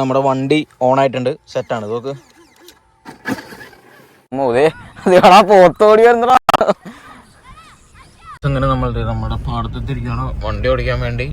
നമ്മുടെ വണ്ടി ഓൺ ആയിട്ടുണ്ട്. സെറ്റാണ് നോക്ക്. മോതേ അതെയാടാ പോത്തോടി വരുന്നടാ. നമ്മൾ നമ്മുടെ പാടത്തെത്തിരിക്കുകയാണ് വണ്ടി ഓടിക്കാൻ വേണ്ടി.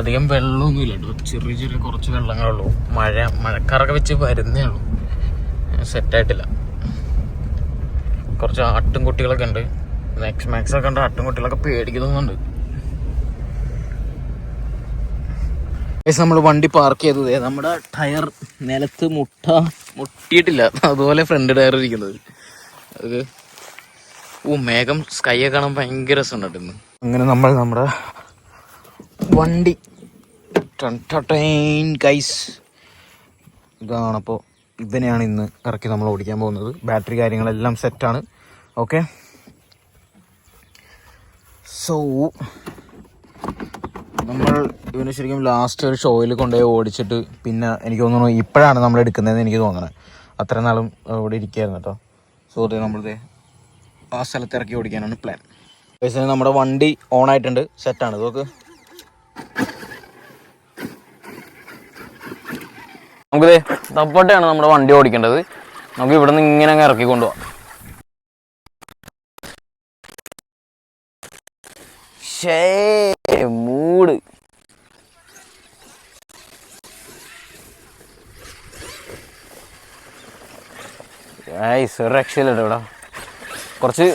അധികം വെള്ളമൊന്നുമില്ല കേട്ടോ. ചെറിയ ചെറിയ കുറച്ച് വെള്ളങ്ങളേ ഉള്ളൂ. മഴ മഴക്കാറൊക്കെ വെച്ച് വരുന്നേ ഉള്ളൂ. സെറ്റായിട്ടില്ല കുറച്ച് ആട്ടും കുട്ടികളൊക്കെ ഉണ്ട്. മാക്സ് മാക്സ് ഒക്കെ ഉണ്ട്. ആട്ടും കുട്ടികളൊക്കെ പേടിക്കുന്നുണ്ട്. നമ്മൾ വണ്ടി പാർക്ക് ചെയ്തത്. നമ്മുടെ ടയർ നിലത്ത് മുട്ട മുട്ടിയിട്ടില്ല. അതുപോലെ ഫ്രണ്ട് ടയർ ഇരിക്കുന്നത്. അത് ഓ മേഘം സ്കൈ കാണാൻ ഭയങ്കര രസമുണ്ട് ഇന്ന്. അങ്ങനെ നമ്മൾ നമ്മുടെ വണ്ടി ഗൈസ് ഇതാണപ്പോൾ ഇവനെയാണ് ഇന്ന് ഇറക്കി നമ്മൾ ഓടിക്കാൻ പോകുന്നത്. ബാറ്ററി കാര്യങ്ങളെല്ലാം സെറ്റാണ് ഓക്കെ സോ നമ്മൾ ഇവന് ശരിക്കും ലാസ്റ്റ് ഒരു ഷോയിൽ കൊണ്ടുപോയി ഓടിച്ചിട്ട് പിന്നെ എനിക്ക് തോന്നുന്നു ഇപ്പോഴാണ് നമ്മൾ എടുക്കുന്നതെന്ന് എനിക്ക് തോന്നുന്നത് അത്ര നാളും ഇവിടെ ഇരിക്കുകയായിരുന്നു കേട്ടോ സോ ഇത് നമ്മളിത് ആ സ്ഥലത്ത് ഇറക്കി ഓടിക്കാനാണ് പ്ലാൻ പൈസ നമ്മുടെ വണ്ടി ഓൺ ആയിട്ടുണ്ട്. സെറ്റാണ് നോക്ക്. നമുക്കിത് തപ്പോട്ടെയാണ് നമ്മുടെ വണ്ടി ഓടിക്കേണ്ടത്. നമുക്ക് ഇവിടെ നിന്ന് ഇങ്ങനെ അങ്ങ് ഇറക്കി കൊണ്ടുപോകാം ഷേ ഐസ് ഒരു രക്ഷയില്ല ഇവിടെ. കുറച്ച്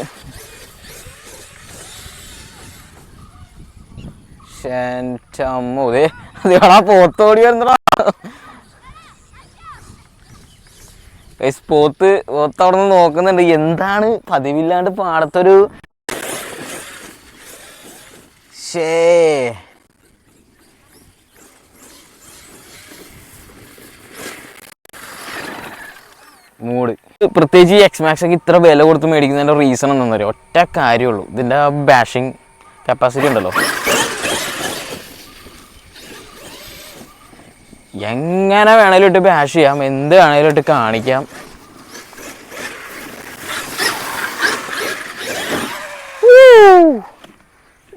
പോത്തോടി വരുന്നടാ. ഗൈസ് പോത്ത് പോത്ത് അവിടെ നിന്ന് നോക്കുന്നുണ്ട്. എന്താണ് പതിവില്ലാണ്ട് പാടത്തൊരു ഷേ മൂഡ് പ്രത്യേകിച്ച് ഈ എക്സ് മാക്സ് ഒക്കെ ഇത്ര വില കൊടുത്ത് മേടിക്കുന്നതിന്റെ റീസൺ എന്താണെന്ന് അറിയാം ഒറ്റ കാര്യമുള്ളൂ. ഇതിന്റെ ബാഷിംഗ് കപ്പാസിറ്റി ഉണ്ടല്ലോ. എങ്ങനെ വേണേലും ഇട്ട് ബാഷ് ചെയ്യാം. എന്ത് വേണേലും ഇട്ട് കാണിക്കാം.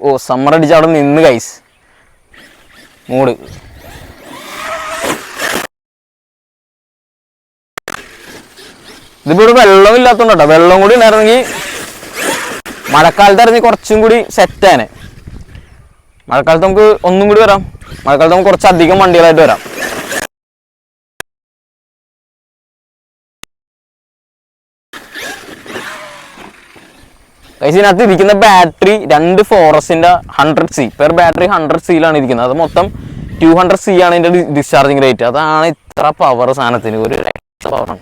ഓ സമ്മർ അടിച്ച് അവിടെ നിന്ന് കൈസ് മൂട്. ഇതിപ്പോ ഇവിടെ വെള്ളം ഇല്ലാത്തോണ്ടോ വെള്ളം കൂടി ഉണ്ടായിരുന്നെങ്കിൽ മഴക്കാലത്ത് ഇറങ്ങി കുറച്ചും കൂടി സെറ്റാണ് മഴക്കാലത്ത് നമുക്ക് ഒന്നും കൂടി വരാം. മഴക്കാലത്ത് നമുക്ക് കുറച്ചധികം വണ്ടികളായിട്ട് വരാം. ഇതിനകത്ത് ഇരിക്കുന്ന ബാറ്ററി രണ്ട് ഫോറസ്റ്റിന്റെ hundred C per battery hundred സിയിലാണ് ഇരിക്കുന്നത്. അത് മൊത്തം ടു ഹൺഡ്രഡ് സി ആണ് ഇതിന്റെ ഡിസ്ചാർജിങ് റേറ്റ് അതാണ് ഇത്ര പവർ സാധനത്തിന്. ഒരു പവറാണ്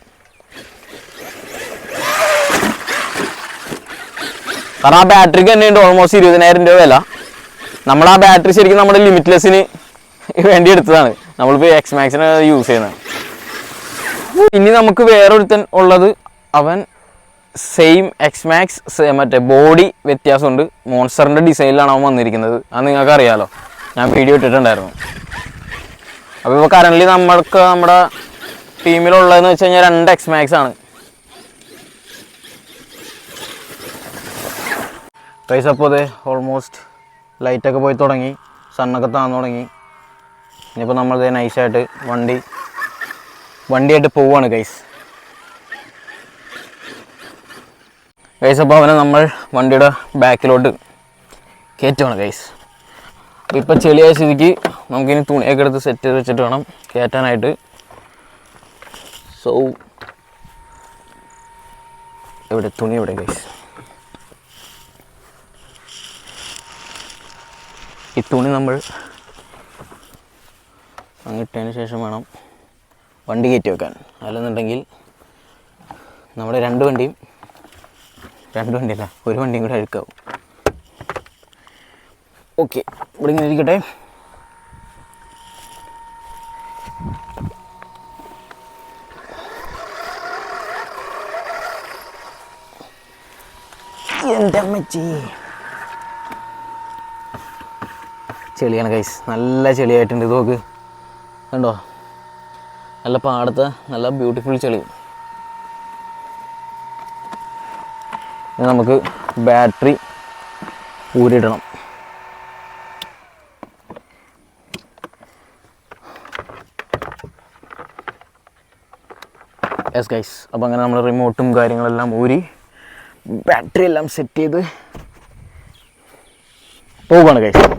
കാരണം ആ ബാറ്ററിക്ക് തന്നെ ഉണ്ട് ഓൾമോസ്റ്റ് ഇരുപതിനായിരം രൂപ വില. നമ്മൾ ആ ബാറ്ററി ശരിക്കും നമ്മുടെ ലിമിറ്റ്ലെസ്സിന് വേണ്ടി എടുത്തതാണ്. നമ്മളിപ്പോൾ എക്സ് മാക്സിന് യൂസ് ചെയ്യുന്നത്. ഇനി നമുക്ക് വേറൊരുത്തൻ ഉള്ളത്. അവൻ സെയിം എക്സ് മാക്സ് മറ്റേ ബോഡി വ്യത്യാസമുണ്ട്. മോൺസ്റ്ററിന്റെ ഡിസൈനിലാണ് അവൻ വന്നിരിക്കുന്നത്. അത് നിങ്ങൾക്ക് അറിയാമല്ലോ ഞാൻ വീഡിയോ ഇട്ടിട്ടുണ്ടായിരുന്നു. അപ്പോൾ ഇപ്പോൾ കറന്റ് നമ്മൾക്ക് നമ്മുടെ ടീമിലുള്ളതെന്ന് വെച്ച് കഴിഞ്ഞാൽ രണ്ട് എക്സ് മാക്സ് ആണ്. പ്രൈസ് അപ്പോൾ അതെ ഓൾമോസ്റ്റ് ലൈറ്റൊക്കെ പോയി തുടങ്ങി. സണ്ണൊക്കെ താന്നു തുടങ്ങി. ഇനിയിപ്പോൾ നമ്മൾ നൈസായിട്ട് വണ്ടി വണ്ടിയായിട്ട് പോവാണ് ഗൈസ് ഗൈസ് അപ്പോൾ അവനെ നമ്മൾ വണ്ടിയുടെ ബാക്കിലോട്ട് കയറ്റുവാണ് ഗൈസ് അപ്പോൾ ഇപ്പോൾ ചെളിയായ സ്ഥിതിക്ക് നമുക്കിനി തുണിയൊക്കെ എടുത്ത് സെറ്റ് ചെയ്ത് വെച്ചിട്ട് വേണം കയറ്റാനായിട്ട് സോ ഇവിടെ തുണി ഇവിടെ ഗൈസ് ഈ തുണി നമ്മൾ അങ്ങിട്ടതിന് ശേഷം വേണം വണ്ടി കയറ്റി വെക്കാൻ. അല്ലെന്നുണ്ടെങ്കിൽ നമ്മുടെ രണ്ട് വണ്ടിയും രണ്ട് വണ്ടിയല്ല ഒരു വണ്ടിയും കൂടെ അഴുക്കാവും. ഓക്കെ ഇവിടെ ഇങ്ങനെ ഇരിക്കട്ടെ. എന്റെ അമ്മച്ചി. ചെളിയാണ് കൈസ് നല്ല ചെളിയായിട്ടുണ്ട്. ഇത് നോക്ക്. കണ്ടോ? നല്ല പാടത്തെ നല്ല ബ്യൂട്ടിഫുൾ ചെളി. നമുക്ക് ബാറ്ററി ഊരിടണം യെസ് ഗൈസ് അപ്പോൾ അങ്ങനെ നമ്മൾ റിമോട്ടും കാര്യങ്ങളെല്ലാം ഊരി ബാറ്ററി എല്ലാം സെറ്റ് ചെയ്ത് പോവുകയാണ് ഗൈസ്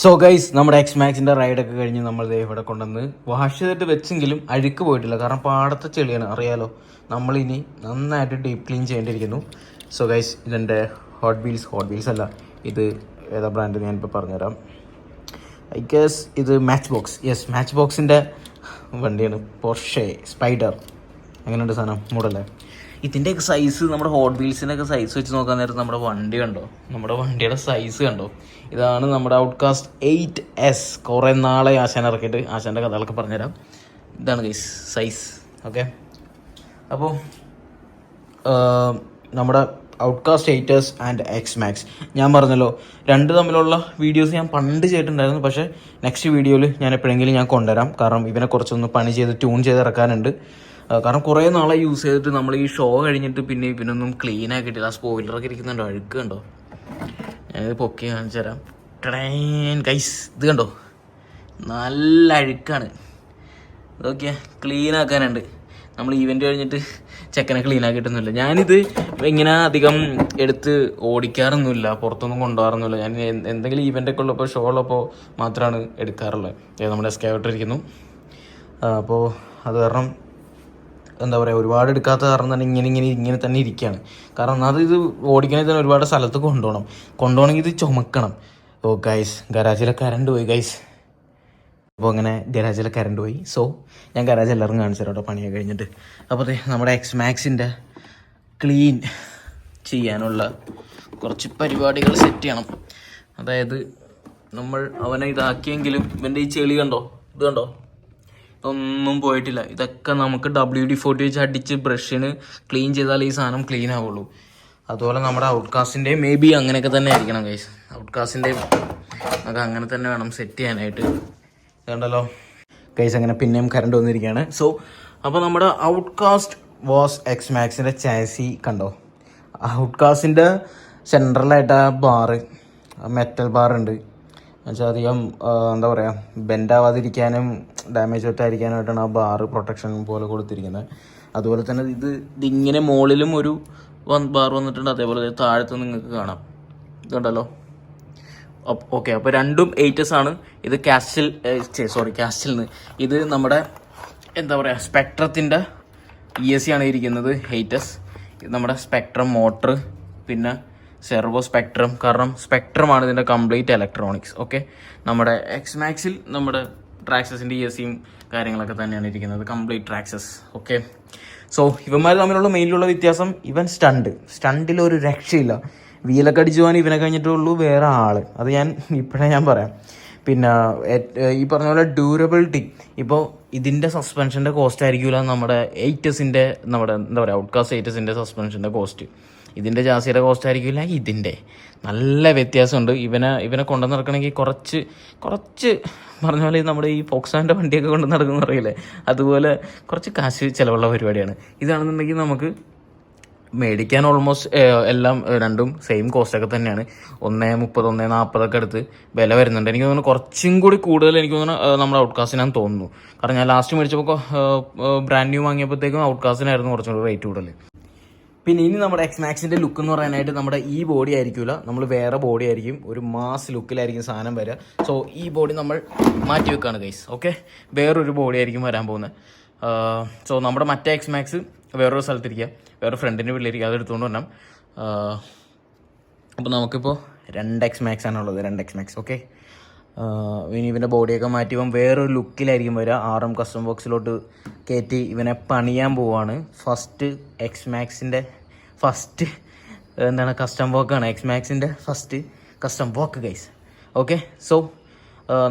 സോ ഗൈസ് നമ്മുടെ എക്സ് മാക്സിന്റെ റൈഡൊക്കെ കഴിഞ്ഞ് നമ്മൾ ഇവിടെ കൊണ്ടുവന്ന് വാഷ് ചെയ്തിട്ട് വെച്ചെങ്കിലും അഴുക്ക് പോയിട്ടില്ല. കാരണം പാടത്തെ ചെളിയാണ്. അറിയാലോ? നമ്മളിനി നന്നായിട്ട് ഡീപ്പ് ക്ലീൻ ചെയ്യേണ്ടിയിരിക്കുന്നു. സോ ഗൈസ് ഇതെന്റെ ഹോട്ട് വീൽസ് ഹോട്ട് വീൽസ് അല്ല. ഇത് ഏതാ ബ്രാൻഡ് ഞാനിപ്പോൾ പറഞ്ഞുതരാം. ഐ ഗസ് ഇത് മാച്ച് ബോക്സ് യെസ് മാച്ച് ബോക്സിന്റെ വണ്ടിയാണ് പോർഷെ സ്പൈഡർ എങ്ങനെയുണ്ട് സാധനം? മൂടല്ലേ ഇതിന്റെയൊക്കെ സൈസ് നമ്മുടെ ഹോട്ട് വീൽസിന്റെ ഒക്കെ സൈസ് വെച്ച് നോക്കാൻ നേരത്ത് നമ്മുടെ വണ്ടി കണ്ടോ? നമ്മുടെ വണ്ടിയുടെ സൈസ് കണ്ടോ? ഇതാണ് നമ്മുടെ ഔട്ട്കാസ്റ്റ് എയ്റ്റ് എസ് കുറേ നാളെ ആശാൻ ഇറക്കിയിട്ട് ആശാന്റെ കഥകളൊക്കെ പറഞ്ഞുതരാം. ഇതാണ് ഗൈസ് സൈസ് ഓക്കെ അപ്പോൾ നമ്മുടെ Outcast eights and X Maxx ഞാൻ പറഞ്ഞല്ലോ രണ്ട് തമ്മിലുള്ള വീഡിയോസ് ഞാൻ പണ്ട് ചെയ്തിട്ടുണ്ടായിരുന്നു. പക്ഷേ നെക്സ്റ്റ് വീഡിയോയിൽ ഞാൻ എപ്പോഴെങ്കിലും ഞാൻ കൊണ്ടുവരാം. കാരണം ഇവനെ കുറച്ചൊന്ന് പണി ചെയ്ത് ട്യൂൺ ചെയ്ത് ഇറക്കാനുണ്ട്. കാരണം കുറേ നാളെ യൂസ് ചെയ്തിട്ട് നമ്മൾ ഈ ഷോ കഴിഞ്ഞിട്ട് പിന്നെ ഇവനൊന്നും ക്ലീൻ ആക്കിയിട്ടില്ല ആ സ്പോയിലറൊക്കെ ഇരിക്കുന്നുണ്ടോ? അഴുക്ക് കണ്ടോ? ഞാനിത് പൊക്കി കാണിച്ചു തരാം. ട്രെയിൻ ഗൈസ് ഇത് കണ്ടോ? നല്ല അഴുക്കാണ്. ഇതൊക്കെ ക്ലീൻ ആക്കാനുണ്ട്. നമ്മൾ ഈവെന്റ് കഴിഞ്ഞിട്ട് ചെക്കനെ ക്ലീൻ ആക്കിയിട്ടൊന്നുമില്ല. ഞാനിത് ഇങ്ങനെ അധികം എടുത്ത് ഓടിക്കാറൊന്നുമില്ല. പുറത്തൊന്നും കൊണ്ടുപോകാറൊന്നുമില്ല. ഞാൻ എന്തെങ്കിലും ഈവെന്റൊക്കെ ഉള്ളപ്പോൾ ഷോ ഉള്ളപ്പോൾ മാത്രമാണ് എടുക്കാറുള്ളത്. നമ്മുടെ സ്കേവട്ടർ ഇരിക്കുന്നു അപ്പോൾ അത് കാരണം എന്താ പറയുക ഒരുപാട് എടുക്കാത്ത കാരണം തന്നെ ഇങ്ങനെ ഇങ്ങനെ ഇങ്ങനെ തന്നെ ഇരിക്കുകയാണ് കാരണം അത് ഇത് ഓടിക്കണമെങ്കിൽ തന്നെ ഒരുപാട് സ്ഥലത്ത് കൊണ്ടുപോകണം. കൊണ്ടുപോകണമെങ്കിൽ ഇത് ചുമക്കണം. ഓ ഗൈസ് ഗരാജിലെ കറണ്ട് പോയി ഗൈസ് അപ്പോൾ അങ്ങനെ ഗരാജിലെ കറണ്ട് പോയി. സോ ഞാൻ ഗരാജ് എല്ലാവരും കാണിച്ചു കേട്ടോ പണിയൊക്കെ കഴിഞ്ഞിട്ട്. അപ്പോൾ നമ്മുടെ എക്സ് മാക്സിന്റെ ക്ലീൻ ചെയ്യാനുള്ള കുറച്ച് പരിപാടികൾ സെറ്റ് ചെയ്യണം. അതായത് നമ്മൾ അവനെ ഇതാക്കിയെങ്കിലും ഇവന്റെ ഈ ചെളി കണ്ടോ? ഇത് കണ്ടോ? ഒന്നും പോയിട്ടില്ല. ഇതൊക്കെ നമുക്ക് ഡബ്ല്യു ഡി ഫോർട്ടി വെച്ച് അടിച്ച് ബ്രഷിന് ക്ലീൻ ചെയ്താൽ ഈ സാധനം ക്ലീൻ ആവുള്ളൂ. അതുപോലെ നമ്മുടെ ഔട്ട്കാസ്റ്റിന്റെ മേ ബി അങ്ങനെയൊക്കെ തന്നെ ആയിരിക്കണം ഗൈസ് ഔട്ട്കാസ്റ്റിന്റെ നമുക്ക് അങ്ങനെ തന്നെ വേണം സെറ്റ് ചെയ്യാനായിട്ട്. കണ്ടല്ലോ? ഗൈസ് അങ്ങനെ പിന്നെയും കറണ്ട് വന്നിരിക്കുകയാണ്. സോ അപ്പോൾ നമ്മുടെ ഔട്ട്കാസ്റ്റ് വാസ് എക്സ് മാക്സിന്റെ ചാസി കണ്ടോ? ഔട്ട്കാസ്റ്റിന്റെ സെൻട്രലായിട്ട് ആ ബാറ് മെറ്റൽ ബാറുണ്ട് എന്നുവെച്ചാൽ അധികം എന്താ പറയുക ബെൻഡാവാതിരിക്കാനും ഡാമേജ് പറ്റാതിരിക്കാനായിട്ടാണ് ആ ബാറ് പ്രൊട്ടക്ഷൻ പോലെ കൊടുത്തിരിക്കുന്നത്. അതുപോലെ തന്നെ ഇത് ഇതിങ്ങനെ മുകളിലും ഒരു വൺ ബാർ വന്നിട്ടുണ്ട്. അതേപോലെ താഴത്ത് നിങ്ങൾക്ക് കാണാം. ഇതുണ്ടല്ലോ. ഓക്കെ അപ്പോൾ രണ്ടും എയ്റ്റസ് ആണ്. ഇത് കാസ്റ്റിൽ സോറി കാസ്റ്റിൽ നിന്ന് ഇത് നമ്മുടെ എന്താ പറയുക സ്പെക്ട്രത്തിന്റെ ഇ എസ് സി ആണ് ഇരിക്കുന്നത് എയ്റ്റസ് ഇത് നമ്മുടെ സ്പെക്ട്രം മോട്ടർ പിന്നെ സെർവോ സ്പെക്ട്രം കാരണം സ്പെക്ട്രമാണ് ഇതിന്റെ കംപ്ലീറ്റ് ഇലക്ട്രോണിക്സ് ഓക്കെ നമ്മുടെ എക്സ് മാക്സിൽ നമ്മുടെ ട്രാക്സസിന്റെ ഇ എസ് സിയും കാര്യങ്ങളൊക്കെ തന്നെയാണ് ഇരിക്കുന്നത് കംപ്ലീറ്റ് ട്രാക്സസ് ഓക്കെ സോ ഇവന്മാർ തമ്മിലുള്ള മെയിലുള്ള വ്യത്യാസം ഇവൻ സ്റ്റണ്ട് സ്റ്റണ്ടിൽ ഒരു രക്ഷയില്ല. വീലൊക്കെ അടിച്ചു പോകാൻ ഇവനെ കഴിഞ്ഞിട്ടുള്ളൂ വേറെ ആൾ അത് ഞാൻ ഇപ്പോഴേ ഞാൻ പറയാം. പിന്നെ ഈ പറഞ്ഞ പോലെ ഡ്യൂറബിലിറ്റി ഇപ്പോൾ ഇതിന്റെ സസ്പെൻഷന്റെ കോസ്റ്റ് ആയിരിക്കില്ല നമ്മുടെ എയ്റ്റസിന്റെ നമ്മുടെ എന്താ പറയുക ഔട്ട്കാസ്റ്റ് എയ്റ്റസിന്റെ സസ്പെൻഷന്റെ കോസ്റ്റ് ഇതിന്റെ ജാസിയുടെ കോസ്റ്റ് ആയിരിക്കില്ല ഇതിന്റെ നല്ല വ്യത്യാസമുണ്ട്. ഇവനെ ഇവനെ കൊണ്ടു നടക്കണമെങ്കിൽ കുറച്ച് കുറച്ച് പറഞ്ഞ പോലെ നമ്മുടെ ഈ ഫോക്സാന്റെ വണ്ടിയൊക്കെ കൊണ്ട് നടക്കുന്ന അറിയില്ലേ അതുപോലെ കുറച്ച് കാശ് ചിലവുള്ള പരിപാടിയാണ്. ഇതാണെന്നുണ്ടെങ്കിൽ നമുക്ക് മേടിക്കാൻ ഓൾമോസ്റ്റ് എല്ലാം രണ്ടും സെയിം കോസ്റ്റ് ഒക്കെ തന്നെയാണ്. ഒന്നേ മുപ്പത് ഒന്നേ നാൽപ്പതൊക്കെ അടുത്ത് വില വരുന്നുണ്ട്. എനിക്ക് തോന്നുന്നു കുറച്ചും കൂടി കൂടുതൽ എനിക്ക് തോന്നുന്നു നമ്മുടെ ഔട്ട്കാസ്റ്റിനാന്ന് തോന്നുന്നു. കാരണം ഞാൻ ലാസ്റ്റ് മേടിച്ചപ്പോൾ ബ്രാൻഡ് ന്യൂ വാങ്ങിയപ്പോഴത്തേക്കും ഔട്ട്കാസ്റ്റിനായിരുന്നു കുറച്ചും കൂടി റേറ്റ് കൂടുതൽ പിന്നെ ഇനി നമ്മുടെ എക്സ് മാക്സിന്റെ ലുക്ക് എന്ന് പറയാനായിട്ട് നമ്മുടെ ഈ ബോഡി ആയിരിക്കില്ല നമ്മൾ വേറെ ബോഡി ആയിരിക്കും. ഒരു മാസ് ലുക്കിലായിരിക്കും സാധനം വരിക സോ ഈ ബോഡി നമ്മൾ മാറ്റി വെക്കുകയാണ് ഗൈസ് ഓക്കെ വേറൊരു ബോഡി ആയിരിക്കും വരാൻ പോകുന്നത് സോ നമ്മുടെ മറ്റേ എക്സ് മാക്സ് വേറൊരു സ്ഥലത്തിരിക്കുക വേറെ ഫ്രണ്ടിന്റെ വീട്ടിലിരിക്കുക അതെടുത്തുകൊണ്ട് വരണം. അപ്പോൾ നമുക്കിപ്പോൾ രണ്ട് എക്സ് മാക്സ് ആണുള്ളത് രണ്ട് എക്സ് മാക്സ് ഓക്കെ ഇനി ഇവന്റെ ബോഡിയൊക്കെ മാറ്റി ഇവൻ വേറൊരു ലുക്കിലായിരിക്കും വരിക ആർ എം കസ്റ്റം ബോക്സിലോട്ട് കയറ്റി ഇവനെ പണിയാൻ പോവാണ്. ഫസ്റ്റ് എക്സ് മാക്സിന്റെ ഫസ്റ്റ് എന്താണ് കസ്റ്റം വോക്കാണ് X മാക്സിന്റെ first custom work guys okay so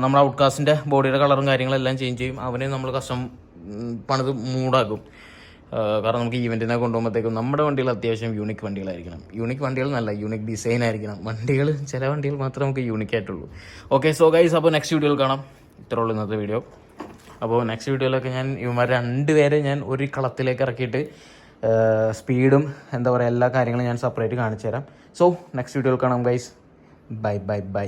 നമ്മുടെ ഔട്ട്കാസ്റ്റിന്റെ ബോഡിയുടെ കളറും കാര്യങ്ങളെല്ലാം ചേഞ്ച് ചെയ്യും. അവനെ നമ്മൾ കസ്റ്റം പണിത് മൂടാക്കും. കാരണം നമുക്ക് ഇവന്റിനെ കൊണ്ടുപോകുമ്പോഴത്തേക്കും നമ്മുടെ വണ്ടികൾ അത്യാവശ്യം യൂണിക് വണ്ടികളായിരിക്കണം. യൂണിക് വണ്ടികൾ നല്ല യൂണിക് ഡിസൈൻ ആയിരിക്കണം. വണ്ടികൾ ചില വണ്ടികൾ മാത്രമേ നമുക്ക് യൂണിക് ആയിട്ടുള്ളൂ. ഓക്കെ സോ ഗൈസ് അപ്പോൾ നെക്സ്റ്റ് വീഡിയോയിൽ കാണാം. ഇത്രേ ഉള്ളൂ ഇന്നത്തെ വീഡിയോ അപ്പോൾ നെക്സ്റ്റ് വീഡിയോയിലൊക്കെ ഞാൻ ഇവന്മാർ രണ്ടുപേരെ ഞാൻ ഒരു കളത്തിലേക്ക് ഇറക്കിയിട്ട് സ്പീഡും എന്താ പറയുക എല്ലാ കാര്യങ്ങളും ഞാൻ സെപ്പറേറ്റ് കാണിച്ചു തരാം സോ നെക്സ്റ്റ് വീഡിയോയിൽ കാണാം ഗൈസ് ബൈ ബൈ ബൈ